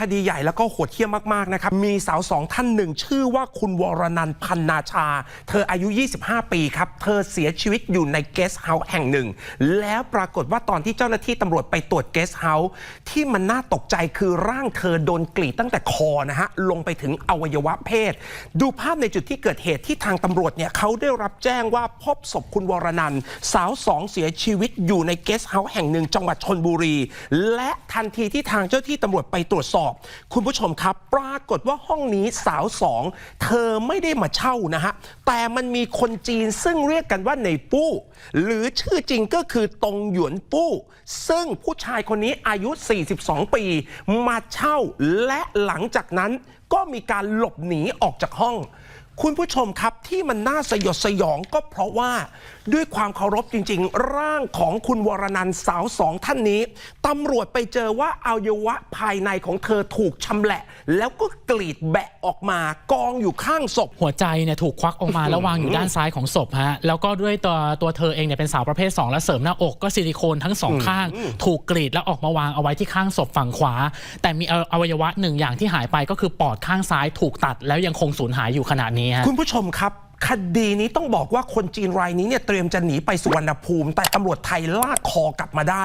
คดีใหญ่แล้วก็โหดเหี้ยมมากๆนะครับมีสาวสองท่านหนึ่ง ชื่อว่าคุณวรนันพันนาชา เธออายุ 25 ปีครับ เธอเสียชีวิตอยู่ในเกสต์เฮาส์แห่งหนึ่ง แล้วปรากฏว่าตอนที่เจ้าหน้าที่ตำรวจไปตรวจเกสต์เฮาส์ที่มันน่าตกใจคือร่างเธอโดนกรีดตั้งแต่คอนะฮะลงไปถึงอวัยวะเพศ ดูภาพในจุดที่เกิดเหตุที่ทางตำรวจเนี่ยเขาได้รับแจ้งว่าพบศพคุณวรนันสาวสองเสียชีวิตอยู่ในเกสต์เฮาส์แห่งหนึ่งจังหวัดชนบุรี และทันทีที่ทางเจ้าที่ตำรวจไปตรวจสอบคุณผู้ชมครับ ปรากฏว่าห้องนี้สาวสองเธอไม่ได้มาเช่านะฮะ แต่มันมีคนจีนซึ่งเรียกกันว่าในปู้ หรือชื่อจริงก็คือตงหยวนปู้ ซึ่งผู้ชายคนนี้อายุ 42 ปี มาเช่าและหลังจากนั้นก็มีการหลบหนีออกจากห้อง คุณผู้ชมครับที่มันน่าสยดสยองก็เพราะว่าด้วยความเคารพจริง ๆ ร่างของคุณวรนันท์สาวสองท่านนี้ตำรวจไปเจอว่าอวัยวะภายในของเธอถูกชำแหละ แล้วก็กรีดแบะออกมากองอยู่ข้างศพ หัวใจเนี่ยถูกควักออกมาแล้ววางอยู่ด้านซ้ายของศพฮะแล้วก็ด้วยตัวตัวเธอเองเนี่ยเป็นสาวประเภท 2 และเสริมหน้าอกก็ซิลิโคนทั้งสองข้าง ถูกกรีดแล้วออกมาวางเอาไว้ที่ข้างศพฝั่งขวา แต่มีอวัยวะหนึ่งอย่างที่หายไปก็คือปอดข้างซ้ายถูกตัด แล้วยังคงสูญหายอยู่ขณะนี้ฮะ คุณผู้ชมครับ คดีนี้ต้องบอกว่าคนจีนรายนี้เนี่ยเตรียมจะหนีไปสุวรรณภูมิ แต่ตำรวจไทยลากคอกลับมาได้